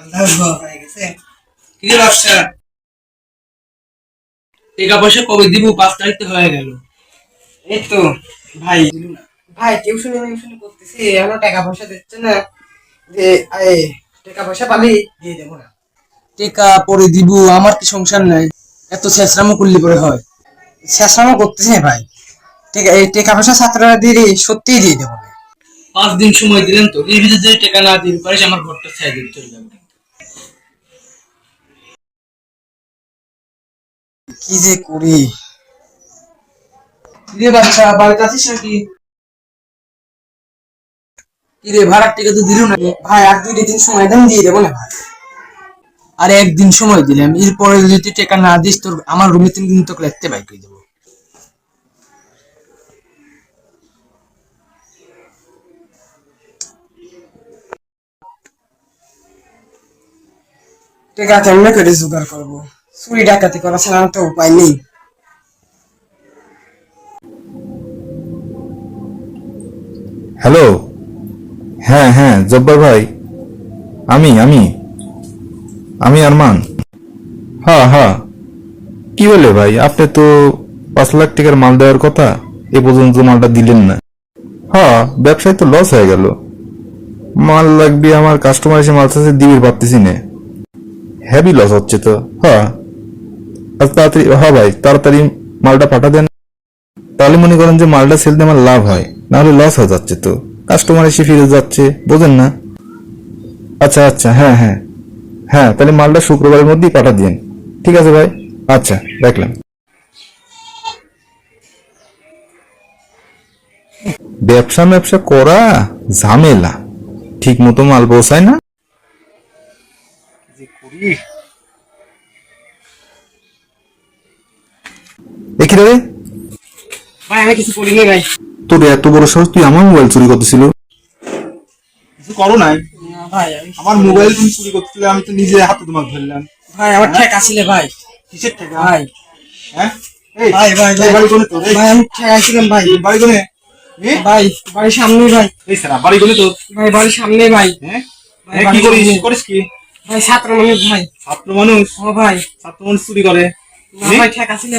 ঠান্ডা হয়ে গেছে। কি ব্যবসা? টাকা পয়সা কবে দিব পাঁচ তারিখ তো হয়ে গেল। এই তো ভাই। ভাই টিউশন টিউশন করতেছি এখনও টাকা পয়সা দিচ্ছে না। যে টাকা পয়সা পালি দিয়ে দেবো না। টাকা পরে দিব আমার কি সংসার নাই। এত শেষরামও করলি পরে হয়। শেষরামও করতেছি ভাই। ঠিক এই টাকা পয়সা ছাত্ররা দিয়ে সত্যিই দিয়ে দেবো পাঁচ দিন সময় দিলেন তো এর ভিতরে যদি টাকা না দিতে পারিস আমার ঘরটা ছেড়ে দিতে চলে যাবে। কি যে করি? রে বাচ্চা, বাড়িতে আছিস নাকি? ভাড়ার টাকা তো দিল না। ভাই, আর দুই দিন সময় দেন, দিয়ে দেবো না ভাই। আরে একদিন সময় দিলাম, এরপরে যদি তুই না দিস, তোর আমার রুমে তিন দিন তোকে লিখতে বাইক করে দেবো। টাকা কেমনে করে জোগাড় করব? চুরি ডাকাতি করা ছাড়া তো উপায় নেই। হ্যালো? হ্যাঁ হ্যাঁ জব্বার ভাই। আমি আমি। আমি আরমান। হ্যাঁ হ্যাঁ কি বলে ভাই, আপনি তো পাঁচ লাখ টাকার মাল দেওয়ার কথা, এ পর্যন্ত মালটা দিলেন না। হ্যাঁ ব্যবসায় তো লস হয়ে গেল। মাল লাগবে আমার কাস্টমার এসে মাল চাষে দিবির পারতেছি না। হেভি লস হচ্ছে তো। হ্যাঁ আর তাড়াতাড়ি হ্যাঁ ভাই, তাড়াতাড়ি মালটা পাঠা দেন তাহলে মনে করেন যে মালটা সেল দিয়ে আমার লাভ হয় নাহলে লস হয়ে যাচ্ছে তো। কাস্টমার এসে ফিরে যাচ্ছে, বোঝেন না? আচ্ছা আচ্ছা হ্যাঁ হ্যাঁ হ্যাঁ তাহলে মালটা শুক্রবারের মধ্যেই পাঠা দিন ঠিক আছে ভাই? আচ্ছা দেখলাম ব্যবসা ব্যবসা করা ঝামেলা। ঠিক মতো মাল পৌঁছায় না? রে ভাই আমি কিছু করিনি ভাই। তোর এত বড় সাহস তুই আমার মোবাইল চুরি করতেছিল? কিছু করো নাই? ভাই আমার মোবাইল তুমি চুরি করছিলে আমি তো নিজে হাতে তোমাকে ধরলাম। ভাই আমার ঠেক আসলে ভাই। কিসের টাকা ভাই। হ্যাঁ? এই ভাই ভাই ভাই। বাড়ি কোনে তোর? ভাই আমি ঠেক ভাই। বাড়ি কোনে? ভাই বাড়ির সামনে ভাই। এই সারা বাড়ি কোনে তোর? ভাই বাড়ির সামনে ভাই। হ্যাঁ? ভাই, কি করিস? করিস কি? ভাই ছাত্র মানুষ ভাই। ছাত্র মানুষ? ও ভাই। ছাত্র মানুষ চুরি করে। ভাই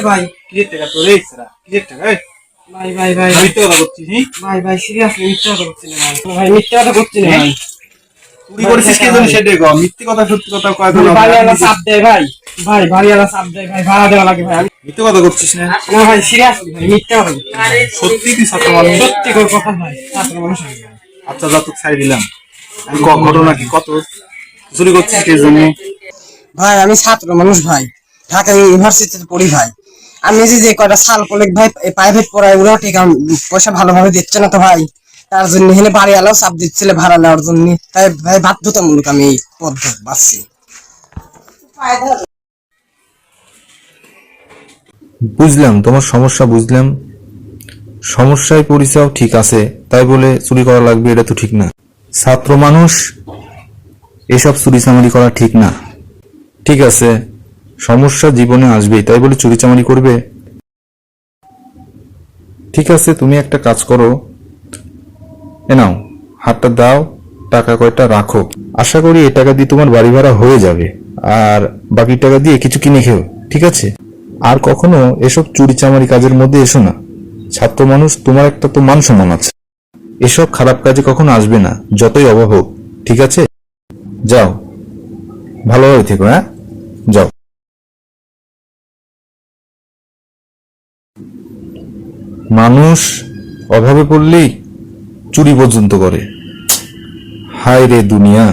ভাই। কিসের টাকা তোর এই সারা কিসের টাকা এই। ভাই ভাই ভাই। আমি কথা করছিস হ্যাঁ? ভাই ভাই সিরিয়াসলি মিথ্যা কথা করছি না ভাই। ভাই মিথ্যা কথা করছি না ভাই। চুরি করেছিস কে জানি সেটাই কম মিথ্যে কথা সত্যি কথা কয় ভাই, চাপ দেয় ভাই। ভাই বাড়িওয়ালা চাপ দেয় ভাই ভাড়া দেওয়া লাগে ভাই। আমি- মিথ্যে কথা করছিস না? না ভাই সিরিয়াসলি ভাই মিথ্যা কথা সত্যি তুই ছাত্র মানুষ? সত্যি করে কথা ভাই ছাত্র মানুষ আচ্ছা যা তোকে ছাড়ি দিলাম। ঘটনা কি? কত? চুরি করছিস কে জন্য ভাই আমি ছাত্র মানুষ ভাই। ঢাকা ইউনিভার্সিটিতে পড়ি ভাই। আমি যে যে কয়টা সাল কলেজ ভাই প্রাইভেট পড়াই ওরাও ঠিক পয়সা ভালোভাবে দিচ্ছে না তো ভাই। তার জন্য এখানে বাড়ি আলাও চাপ দিচ্ছিল ভাড়া নেওয়ার জন্য। তাই ভাই বাধ্যতামূলক আমি এই পথ বাঁচছি বুঝলাম, তোমার সমস্যা বুঝলাম। সমস্যায় পরিচাও ঠিক আছে, তাই বলে চুরি করা লাগবে এটা তো ঠিক না। ছাত্র মানুষ, এসব চুরি চামারি করা ঠিক না। ঠিক আছে সমস্যা জীবনে আসবেই তাই বলে চুরি চামারি করবে? ঠিক আছে, তুমি একটা কাজ করো। এ নাও, হাতটা দাও, টাকা কয়টা রাখো। আশা করি এই টাকা দিয়ে তোমার বাড়ি ভাড়া হয়ে যাবে। আর বাকি টাকা দিয়ে কিছু কিনে খেও, ঠিক আছে? আর কখনো এসব চুরি চামারি কাজের মধ্যে এসো না। ছাত্র মানুষ, তোমার একটা তো মান সম্মান আছে। এসব খারাপ কাজে কখনো আসবে না, যতই অভাব হোক, ঠিক আছে? যাও, ভালোভাবে থেকো হ্যাঁ? যাও। মানুষ অভাবে পড়লেই চুরি পর্যন্ত করে। হায় রে দুনিয়া।